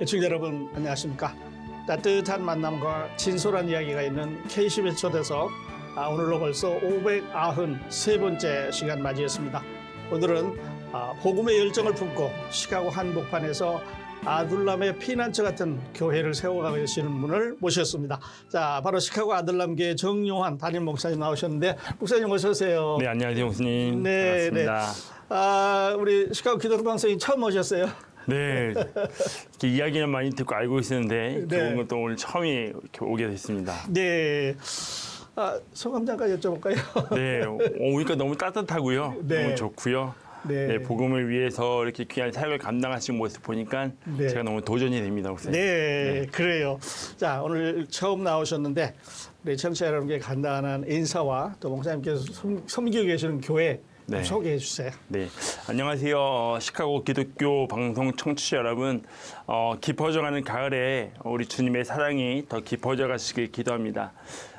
애청자 여러분 안녕하십니까 따뜻한 만남과 진솔한 이야기가 있는 K10의 초대석 아, 오늘로 벌써 593번째 시간 맞이했습니다 오늘은 아, 복음의 열정을 품고 시카고 한복판에서 아둘람의 피난처 같은 교회를 세워가고 계시는 분을 모셨습니다. 자, 바로 시카고 아들람교회 정용환 담임 목사님 나오셨는데 목사님 어서 오세요. 네, 안녕하세요, 교수님. 네, 반갑습니다. 아, 우리 시카고 기독교 방송이 처음 오셨어요. 네. 이렇게 이야기는 많이 듣고 알고 있었는데 네. 좋은 것도 오늘 처음이 이렇게 오게 됐습니다. 네. 아, 소감 잠깐 여쭤볼까요? 네, 오니까 너무 따뜻하고요. 네. 너무 좋고요. 네. 네. 복음을 위해서 이렇게 귀한 사역을 감당하시는 모습 보니까 네. 제가 너무 도전이 됩니다, 목사님. 네, 그래요. 자, 오늘 처음 나오셨는데 우리 청취자 여러분께 간단한 인사와 또 목사님께서 섬- 섬기고 계시는 교회 좀 네. 소개해 주세요. 네, 안녕하세요. 어, 시카고 기독교 방송 청취자 여러분. 어, 깊어져가는 가을에 우리 주님의 사랑이 더 깊어져 가시길 기도합니다.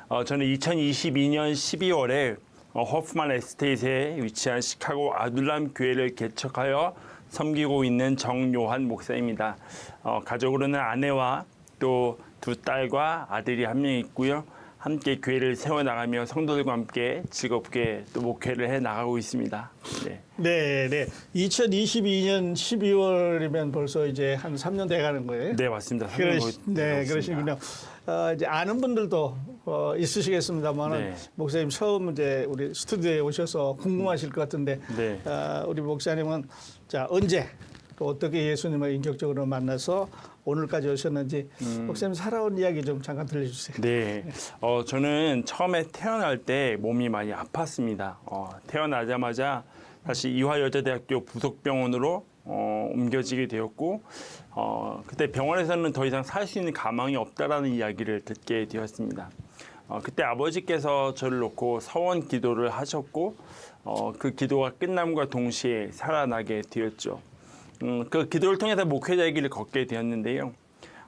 어, 저는 2022년 12월에 어, 호프만 에스테이트에 위치한 시카고 아둘람 교회를 개척하여 섬기고 있는 정요한 목사입니다. 어, 가족으로는 아내와 또 두 딸과 아들이 한 명 있고요. 함께 교회를 세워나가며 성도들과 함께 즐겁게 또 목회를 해 나가고 있습니다. 네. 네, 네. 2022년 12월이면 벌써 이제 한 3년 돼 가는 거예요. 네, 맞습니다. 그러, 삼년 네, 그러시군요. 어, 이제 아는 분들도 어, 있으시겠습니다만은 네. 목사님 처음 이제 우리 스튜디오에 오셔서 궁금하실 것 같은데 네. 어, 우리 목사님은 자 언제 또 어떻게 예수님을 인격적으로 만나서 오늘까지 오셨는지 목사님 살아온 이야기 좀 잠깐 들려주세요. 네. 어, 저는 처음에 태어날 때 몸이 많이 아팠습니다. 어, 태어나자마자 다시 이화여자대학교 부속병원으로 어, 옮겨지게 되었고, 어, 그때 병원에서는 더 이상 살 수 있는 가망이 없다라는 이야기를 듣게 되었습니다. 어, 그때 아버지께서 저를 놓고 서원 기도를 하셨고, 어, 그 기도가 끝남과 동시에 살아나게 되었죠. 음, 그 기도를 통해서 목회자의 길을 걷게 되었는데요.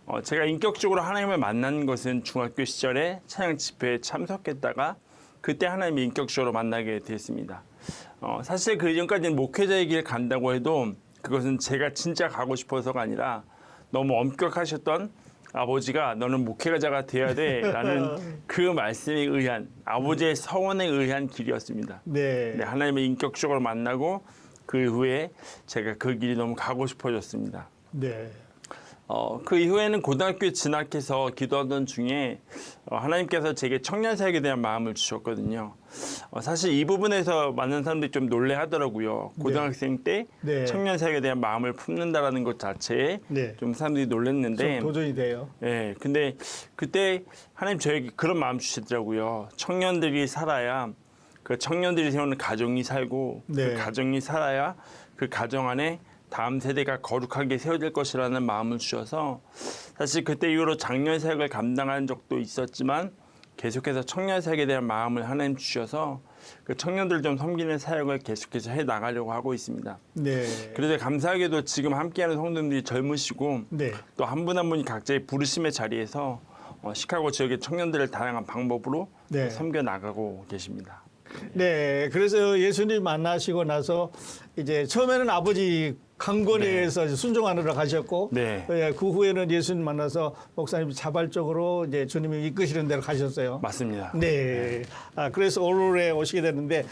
어, 제가 인격적으로 하나님을 만난 것은 중학교 시절에 찬양 집회에 참석했다가 그때 하나님을 인격적으로 만나게 됐습니다. 어, 사실 그 이전까지는 목회자의 길을 간다고 해도 그것은 제가 진짜 가고 싶어서가 아니라 너무 엄격하셨던 아버지가 너는 목회자가 돼야 돼라는 그 말씀에 의한 아버지의 서원에 의한 길이었습니다. 네. 네, 하나님을 인격적으로 만나고 그 이후에 제가 그 길이 너무 가고 싶어졌습니다. 네. 어, 그 이후에는 고등학교에 진학해서 기도하던 중에 어, 하나님께서 제게 청년 사역에 대한 마음을 주셨거든요. 어, 사실 이 부분에서 많은 사람들이 좀 놀래 하더라고요. 고등학생 때 네. 청년 사역에 대한 마음을 품는다라는 것 자체에 네. 좀 사람들이 놀랬는데 좀 도전이 돼요. 예, 근데 그때 하나님 저에게 그런 마음 주시더라고요. 청년들이 살아야 그 청년들이 세우는 가정이 살고 네. 그 가정이 살아야 그 가정 안에 다음 세대가 거룩하게 세워질 것이라는 마음을 주셔서 사실 그때 이후로 장년 사역을 감당한 적도 있었지만 계속해서 청년 사역에 대한 마음을 하나님 주셔서 그 청년들 좀 섬기는 사역을 계속해서 해 나가려고 하고 있습니다. 네. 그래서 감사하게도 지금 함께하는 성도님들이 젊으시고 네. 또한 분 한 분이 각자의 부르심의 자리에서 어, 시카고 지역의 청년들을 다양한 방법으로 네. 섬겨 나가고 계십니다. 네, 그래서 예수님 만나시고 나서 이제 처음에는 아버지 강권에 의해서 순종하느라 가셨고, 네. 예, 그 후에는 예수님 만나서 목사님 자발적으로 이제 주님이 이끄시는 대로 가셨어요. 맞습니다. 네. 아, 그래서 올해 오시게 됐는데,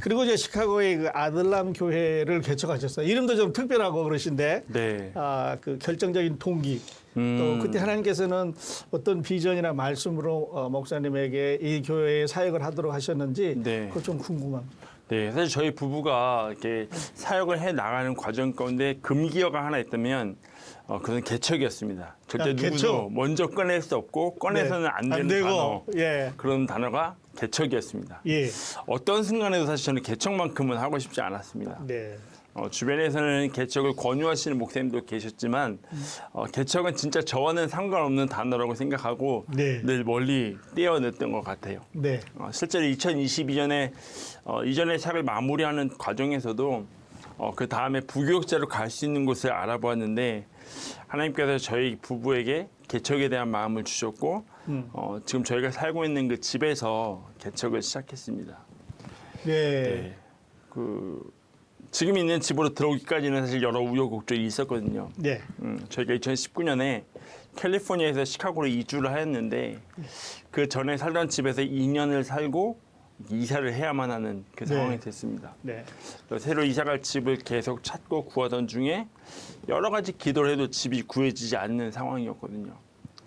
그리고 이제 시카고의 그 아들람 교회를 개척하셨어요. 이름도 좀 특별하고 그러신데, 네. 아, 그 결정적인 동기. 음. 또 그때 하나님께서는 어떤 비전이나 말씀으로 어, 목사님에게 이 교회에 사역을 하도록 하셨는지 네. 그거 좀 궁금합니다. 네, 사실 저희 부부가 이렇게 사역을 해 나가는 과정 가운데 금기어가 하나 있다면 어, 그건 개척이었습니다. 절대 아, 누구도 개척. 먼저 꺼낼 수 없고 꺼내서는 네. 안 되는 되고, 단어. 예. 그런 단어가 개척이었습니다. 예. 어떤 순간에도 사실 저는 개척만큼은 하고 싶지 않았습니다. 네. 어, 주변에서는 개척을 권유하시는 목사님도 계셨지만 어, 개척은 진짜 저와는 상관없는 단어라고 생각하고 네. 늘 멀리 떼어냈던 것 같아요. 네. 어, 실제로 2022년에 어, 이전의 사를 마무리하는 과정에서도 어, 그 다음에 부교육자로 갈 수 있는 곳을 알아보았는데 하나님께서 저희 부부에게 개척에 대한 마음을 주셨고 음. 어, 지금 저희가 살고 있는 그 집에서 개척을 시작했습니다. 네. 그 지금 있는 집으로 들어오기까지는 사실 여러 우여곡절이 있었거든요. 네. 음, 저희가 2019년에 캘리포니아에서 시카고로 이주를 하였는데 그 전에 살던 집에서 2년을 살고 이사를 해야만 하는 그 네. 상황이 됐습니다. 네. 그래서 새로 이사갈 집을 계속 찾고 구하던 중에 여러 가지 기도를 해도 집이 구해지지 않는 상황이었거든요.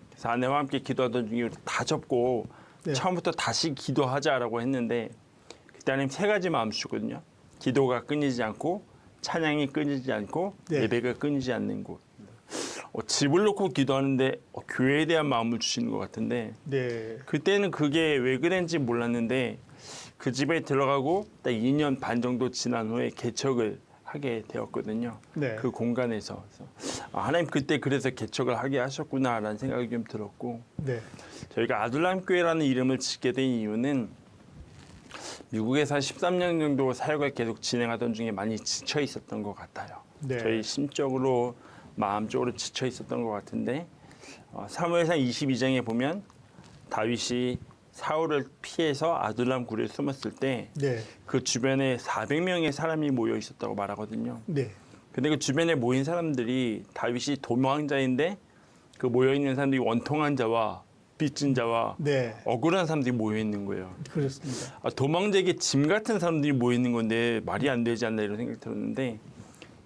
그래서 아내와 함께 기도하던 중에 다 접고 네. 처음부터 다시 기도하자라고 했는데 그때 하나님 세 가지 마음 주거든요. 기도가 끊이지 않고 찬양이 끊이지 않고 네. 예배가 끊이지 않는 곳. 어, 집을 놓고 기도하는데 어, 교회에 대한 마음을 주시는 것 같은데 네. 그때는 그게 왜 그랬는지 몰랐는데 그 집에 들어가고 딱 2년 반 정도 지난 후에 개척을 하게 되었거든요. 네. 그 공간에서 아, 하나님 그때 그래서 개척을 하게 하셨구나라는 생각이 좀 들었고 네. 저희가 아둘람 교회라는 이름을 짓게 된 이유는 미국에서 한 13년 정도 사역을 계속 진행하던 중에 많이 지쳐 있었던 것 같아요. 네. 저희 심적으로 마음적으로 지쳐 있었던 것 같은데 어, 사무엘상 22장에 보면 다윗이 사울을 피해서 아둘람 굴에 숨었을 때그 네. 주변에 400명의 사람이 모여 있었다고 말하거든요. 네. 근데 그 주변에 모인 사람들이 다윗이 도망자인데 그 모여 있는 사람들이 원통한 자와 빚진 자와 네. 억울한 사람들이 모여 있는 거예요. 그렇습니다. 아, 도망자에게 짐 같은 사람들이 모여 있는 건데 말이 안 되지 않나 이런 생각이 들었는데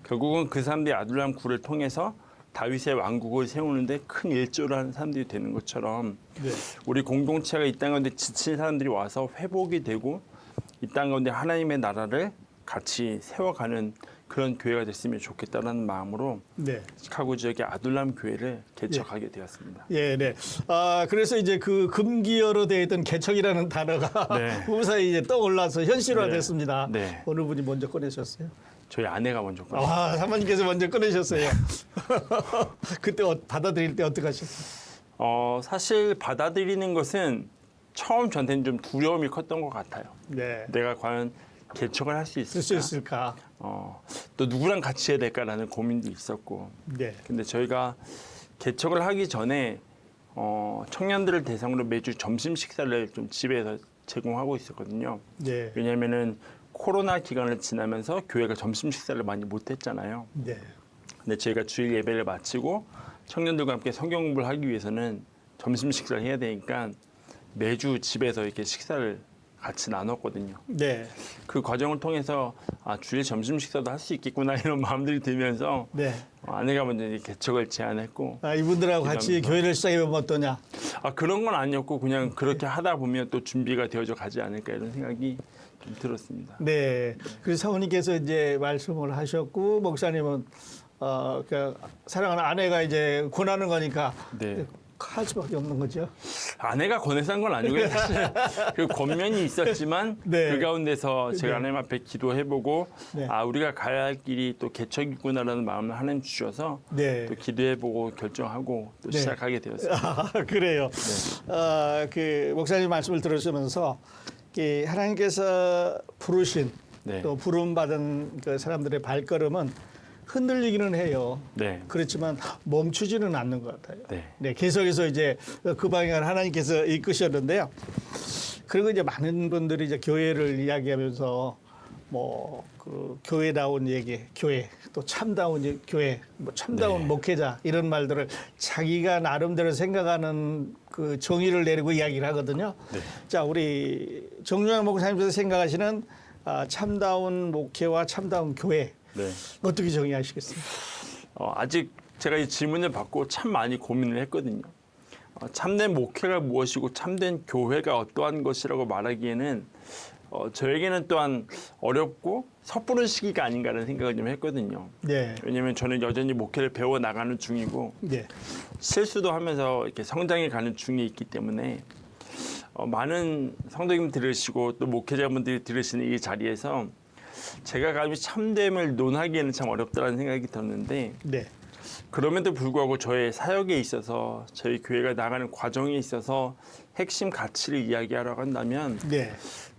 결국은 그 사람들이 아둘람 굴을 통해서 다윗의 왕국을 세우는데 큰 일조를 하는 사람들이 되는 것처럼 네. 우리 공동체가 이 땅 가운데 지친 사람들이 와서 회복이 되고 이 땅 가운데 하나님의 나라를 같이 세워가는 그런 교회가 됐으면 좋겠다는 마음으로 네. 시카고 지역의 아둘람 교회를 개척하게 되었습니다. 예, 네. 아, 그래서 이제 그 금기어로 되어 있던 개척이라는 단어가 네. 무사히 이제 떠올라서 현실화 네. 됐습니다. 네. 어느 분이 먼저 꺼내셨어요? 저희 아내가 먼저 꺼냈어요. 아, 사모님께서 먼저 꺼내셨어요. 그때 어- 받아들일 때 어떻게 하셨어요? 어, 사실 받아들이는 것은 처음 저한테는 좀 두려움이 컸던 것 같아요. 네. 내가 과연 개척을 할수쓸수 있을까? 있을까? 어, 또 누구랑 같이 해야 될까라는 고민도 있었고. 네. 근데 저희가 개척을 하기 전에 어, 청년들을 대상으로 매주 점심 식사를 좀 집에서 제공하고 있었거든요. 네. 왜냐하면은 코로나 기간을 지나면서 교회가 점심 식사를 많이 못 했잖아요. 네. 근데 저희가 주일 예배를 마치고 청년들과 함께 성경 공부를 하기 위해서는 점심 식사를 해야 되니까 매주 집에서 이렇게 식사를 같이 나눴거든요. 네. 그 과정을 통해서 아 주일 점심 식사도 할 수 있겠구나 이런 마음들이 들면서 네. 어, 아내가 먼저 이제 개척을 제안했고 아, 이분들하고 같이 감사합니다. 교회를 시작해보면 어떠냐? 아 그런 건 아니었고 그냥 그렇게 하다 보면 또 준비가 되어져 가지 않을까 이런 생각이 좀 들었습니다. 네. 그래서 사모님께서 이제 말씀을 하셨고 목사님은 어, 그 사랑하는 아내가 이제 권하는 거니까 네. 할 수밖에 없는 거죠. 아내가 권해서 한 건 아니고요. 사실 그 권면이 있었지만 네. 그 가운데서 제가 네. 하나님 앞에 기도해보고 네. 아 우리가 가야 할 길이 또 개척이구나라는 마음을 하나님 주셔서 네. 또 기도해보고 결정하고 또 네. 시작하게 되었습니다. 아, 그래요. 네. 어, 그 목사님 말씀을 들으시면서 이 하나님께서 부르신 네. 또 부름 받은 그 사람들의 발걸음은 흔들리기는 해요. 네. 그렇지만 멈추지는 않는 것 같아요. 네. 네, 계속해서 이제 그 방향을 하나님께서 이끄셨는데요. 그리고 이제 많은 분들이 이제 교회를 이야기하면서 뭐 그 교회다운 얘기, 교회 또 참다운 예- 교회, 뭐 참다운 네. 목회자 이런 말들을 자기가 나름대로 생각하는 그 정의를 내리고 이야기를 하거든요. 네. 자, 우리 정유영 목사님께서 생각하시는 아, 참다운 목회와 참다운 교회 네. 어떻게 정의하시겠어요? 어, 아직 제가 이 질문을 받고 참 많이 고민을 했거든요. 어, 참된 목회가 무엇이고 참된 교회가 어떠한 것이라고 말하기에는 어, 저에게는 또한 어렵고 섣부른 시기가 아닌가라는 생각을 좀 했거든요. 네, 왜냐하면 저는 여전히 목회를 배워 나가는 중이고 네, 실수도 하면서 이렇게 성장해 가는 중에 있기 때문에 어, 많은 성도님 들으시고 또 목회자분들이 들으시는 이 자리에서 제가 감히 참됨을 논하기에는 참 어렵다는 생각이 들었는데 네, 그럼에도 불구하고 저의 사역에 있어서 저희 교회가 나가는 과정에 있어서 핵심 가치를 이야기하라고 한다면 네.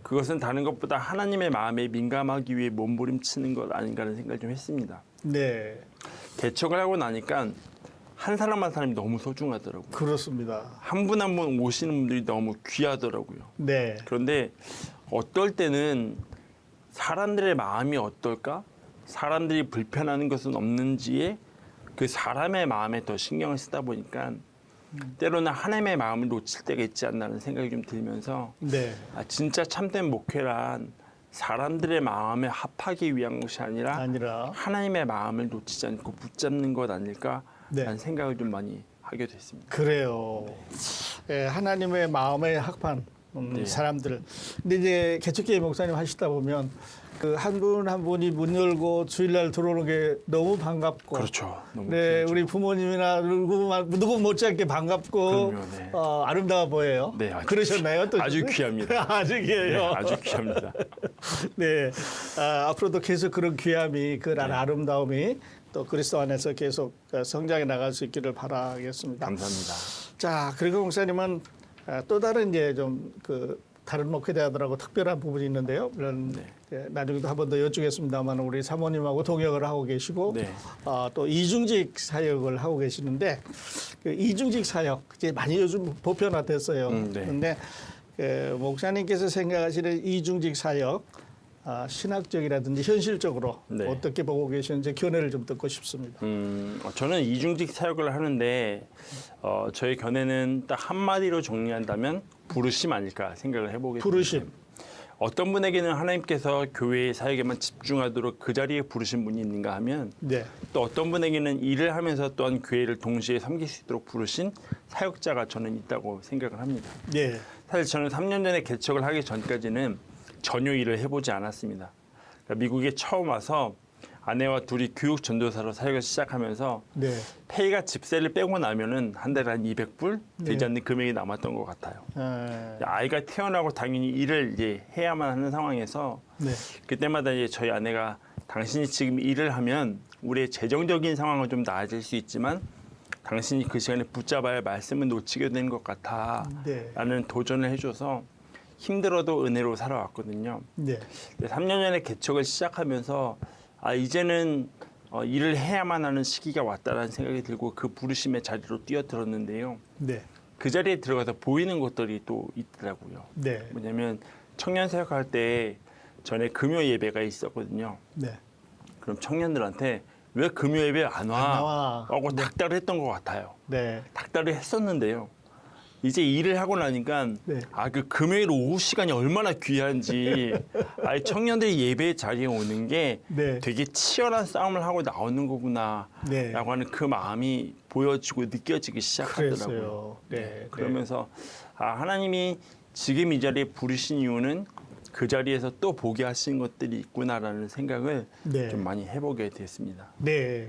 그것은 다른 것보다 하나님의 마음에 민감하기 위해 몸부림치는 것 아닌가라는 생각을 좀 했습니다. 네, 개척을 하고 나니까 한 사람 한 사람이 너무 소중하더라고요. 그렇습니다. 한 분 한 분 오시는 분들이 너무 귀하더라고요. 네, 그런데 어떨 때는 사람들의 마음이 어떨까? 사람들이 불편하는 것은 없는지에 그 사람의 마음에 더 신경을 쓰다 보니까 때로는 하나님의 마음을 놓칠 때가 있지 않나는 생각이 좀 들면서 네. 아, 진짜 참된 목회란 사람들의 마음에 합하기 위한 것이 아니라 아니라 하나님의 마음을 놓치지 않고 붙잡는 것 아닐까라는 네. 생각을 좀 많이 하게 됐습니다. 그래요. 예, 하나님의 마음에 합한 음, 네. 사람들. 근데 이제 개척교회 목사님 하시다 보면 그 한 분 한 분이 문 열고 주일날 들어오는 게 너무 반갑고. 그렇죠. 너무 네. 우리 부모님이나 누구 누구 못지않게 반갑고 그럼요, 네. 어, 아름다워 보여요. 네, 아주 그러셨나요? 또 아주 귀합니다. 아주 네, 귀해요. 아주 귀합니다. 네, 아, 앞으로도 계속 그런 귀함이, 그 네. 아름다움이 또 그리스도 안에서 계속 어, 성장해 나갈 수 있기를 바라겠습니다. 감사합니다. 자, 그리고 목사님은 아, 또 다른 이제 좀 그 다른 목회자들하고 특별한 부분이 있는데요. 물론 네. 예, 나중에도 한 번 더 여쭈겠습니다만 우리 사모님하고 동역을 하고 계시고 네. 아, 또 이중직 사역을 하고 계시는데 그 이중직 사역 이제 많이 요즘 보편화됐어요. 음, 네. 그런데 그 목사님께서 생각하시는 이중직 사역 아, 신학적이라든지 현실적으로 네. 어떻게 보고 계시는지 견해를 좀 듣고 싶습니다. 음, 어, 저는 이중직 사역을 하는데 어, 저의 견해는 딱 한마디로 정리한다면 부르심 아닐까 생각을 해보게 부르심. 어떤 분에게는 하나님께서 교회의 사역에만 집중하도록 그 자리에 부르신 분이 있는가 하면 네. 또 어떤 분에게는 일을 하면서 또한 교회를 동시에 섬길 수 있도록 부르신 사역자가 저는 있다고 생각을 합니다. 네. 사실 저는 3년 전에 개척을 하기 전까지는 전혀 일을 해보지 않았습니다. 그러니까 미국에 처음 와서 아내와 둘이 교육 전도사로 사역을 시작하면서 네. 페이가 집세를 빼고 나면은 한 달에 한 200불 되지 네. 않는 금액이 남았던 것 같아요. 아, 아이가 태어나고 당연히 일을 이제 해야만 하는 상황에서 네. 그때마다 이제 저희 아내가 당신이 지금 일을 하면 우리의 재정적인 상황은 좀 나아질 수 있지만 당신이 그 시간에 붙잡아야 할 말씀을 놓치게 되는 것 같아. 네. 라는 도전을 해줘서 힘들어도 은혜로 살아왔거든요. 네. 근데 3년 전에 개척을 시작하면서 아 이제는 어, 일을 해야만 하는 시기가 왔다라는 생각이 들고 그 부르심의 자리로 뛰어들었는데요. 네. 그 자리에 들어가서 보이는 것들이 또 있더라고요. 네. 뭐냐면 청년 사역할 때 전에 금요 예배가 있었거든요. 네. 그럼 청년들한테 왜 금요 예배 안 와? 안 나와. 하고 닥달을 했던 것 같아요. 네. 닥달을 했었는데요. 이제 일을 하고 나니까 네. 아 그 금요일 오후 시간이 얼마나 귀한지 아 청년들이 예배 자리에 오는 게 네. 되게 치열한 싸움을 하고 나오는 거구나라고 네. 하는 그 마음이 보여지고 느껴지기 시작하더라고요. 그랬어요. 네. 그러면서 아 하나님이 지금 이 자리에 부르신 이유는 그 자리에서 또 보게 하신 것들이 있구나라는 생각을 네. 좀 많이 해보게 됐습니다. 네.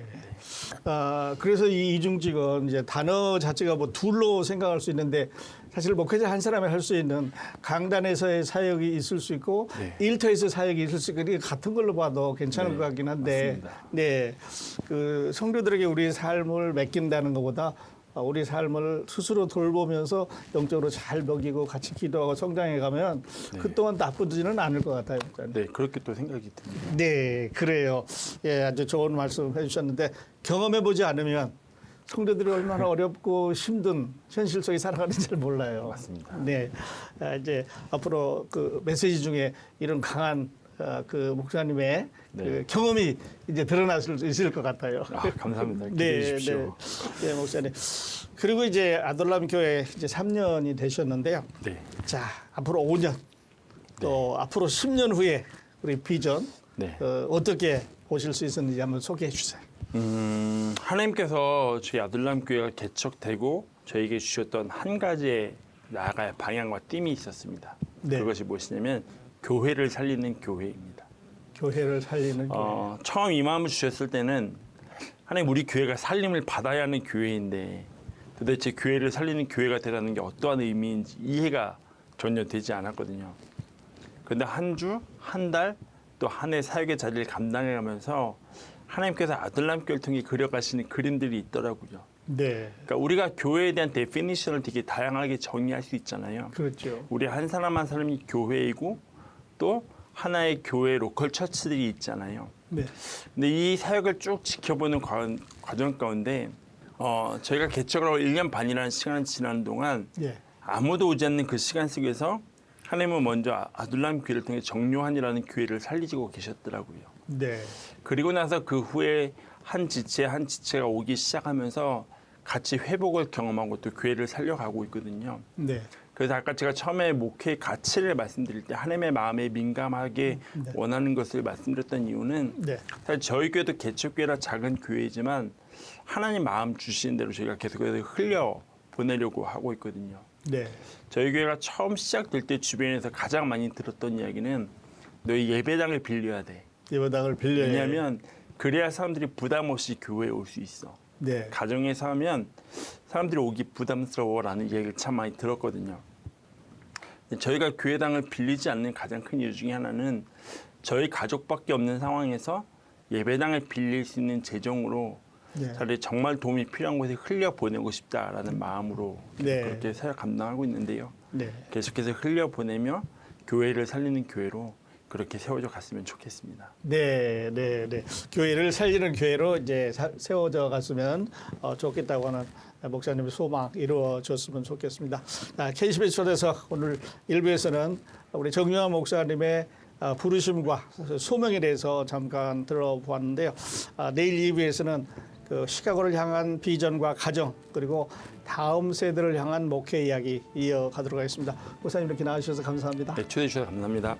아, 그래서 이 이중직은 이제 단어 자체가 뭐 둘로 생각할 수 있는데 사실 목회자 한 사람이 할 수 있는 강단에서의 사역이 있을 수 있고 네. 일터에서 사역이 있을 수 있고 같은 걸로 봐도 괜찮은 네, 것 같긴 한데 맞습니다. 네. 그 성도들에게 우리 삶을 맡긴다는 것보다 우리 삶을 스스로 돌보면서 영적으로 잘 먹이고 같이 기도하고 성장해 가면 그 동안 나쁘지는 않을 것 같아요. 네 그렇게 또 생각이 듭니다. 네, 그래요. 예, 아주 좋은 말씀 해주셨는데 경험해 보지 않으면 성도들이 얼마나 어렵고 힘든 현실 속에 살아가는지 잘 몰라요. 맞습니다. 네, 아, 이제 앞으로 그 메시지 중에 이런 강한 아, 그 목사님의 그 네. 경험이 이제 드러났을 수 있을 것 같아요. 아 감사합니다. 기대해 주십시오. 네, 네, 목사님. 그리고 이제 아들람 교회 이제 3년이 되셨는데요. 네. 자, 앞으로 5년 또 앞으로 10년 후에 우리 비전 네. 어, 어떻게 보실 수 있었는지 한번 소개해 주세요. 음, 하나님께서 저희 아들람 교회가 개척되고 저에게 주셨던 한 가지의 나아갈 방향과 띠이 있었습니다. 네. 그것이 무엇이냐면 교회를 살리는 교회입니다. 교회를 살리는 교회. 어, 처음 이 마음을 주셨을 때는 하나님 우리 교회가 살림을 받아야 하는 교회인데 도대체 교회를 살리는 교회가 되라는 게 어떠한 의미인지 이해가 전혀 되지 않았거든요. 그런데 한 주, 한 달, 또 한 해 사역의 자리를 감당해가면서 하나님께서 아들람 교회를 통해 그려가시는 그림들이 있더라고요. 네, 그러니까 우리가 교회에 대한 데피니션을 되게 다양하게 정의할 수 있잖아요. 그렇죠. 우리 한 사람 한 사람이 교회이고 또 하나의 교회 로컬 처치들이 있잖아요. 네, 근데 이 사역을 쭉 지켜보는 과, 과정 가운데 어, 저희가 개척을 하고 1년 반이라는 시간을 지나는 동안 예, 아무도 오지 않는 그 시간 속에서 하나님은 먼저 아- 아둘람 교회를 통해 정요한이라는 교회를 살리시고 계셨더라고요. 네. 그리고 나서 그 후에 한 지체 한 지체가 오기 시작하면서 같이 회복을 경험하고 또 교회를 살려가고 있거든요. 네. 그래서 아까 제가 처음에 목회의 가치를 말씀드릴 때 하나님의 마음에 민감하게 네. 원하는 것을 말씀드렸던 이유는 네. 사실 저희 교회도 개척교회라 작은 교회이지만 하나님 마음 주시는 대로 저희가 계속해서 흘려 보내려고 하고 있거든요. 네. 저희 교회가 처음 시작될 때 주변에서 가장 많이 들었던 이야기는 너희 예배당을 빌려야 돼. 예배당을 빌려야 왜냐하면 그래야 사람들이 부담 없이 교회에 올 수 있어. 네. 가정에서 하면 사람들이 오기 부담스러워라는 얘기를 참 많이 들었거든요. 저희가 교회당을 빌리지 않는 가장 큰 이유 중에 하나는 저희 가족밖에 없는 상황에서 예배당을 빌릴 수 있는 재정으로 네. 차라리 정말 도움이 필요한 곳에 흘려 보내고 싶다라는 마음으로 네. 그렇게 사역 감당하고 있는데요. 네. 계속해서 흘려 보내며 교회를 살리는 교회로 그렇게 세워져 갔으면 좋겠습니다. 네, 네, 네. 교회를 살리는 교회로 이제 사- 세워져 갔으면 어, 좋겠다고 하는 목사님의 소망 이루어졌으면 좋겠습니다. 아, KCB 초대서 오늘 일부에서는 우리 정유환 목사님의 아, 부르심과 소명에 대해서 잠깐 들어보았는데요. 아, 내일 2부에서는 그 시카고를 향한 비전과 가정 그리고 다음 세대를 향한 목회 이야기 이어가도록 하겠습니다. 목사님 이렇게 나와주셔서 감사합니다. 네, 초대해 주셔서 감사합니다.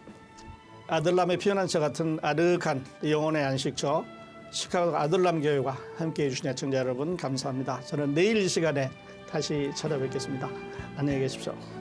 아들람의 피어난처 같은 아득한 영혼의 안식처 시카고 아들람 교회와 함께해 주신 애청자 여러분 감사합니다. 저는 내일 이 시간에 다시 찾아뵙겠습니다. 안녕히 계십시오.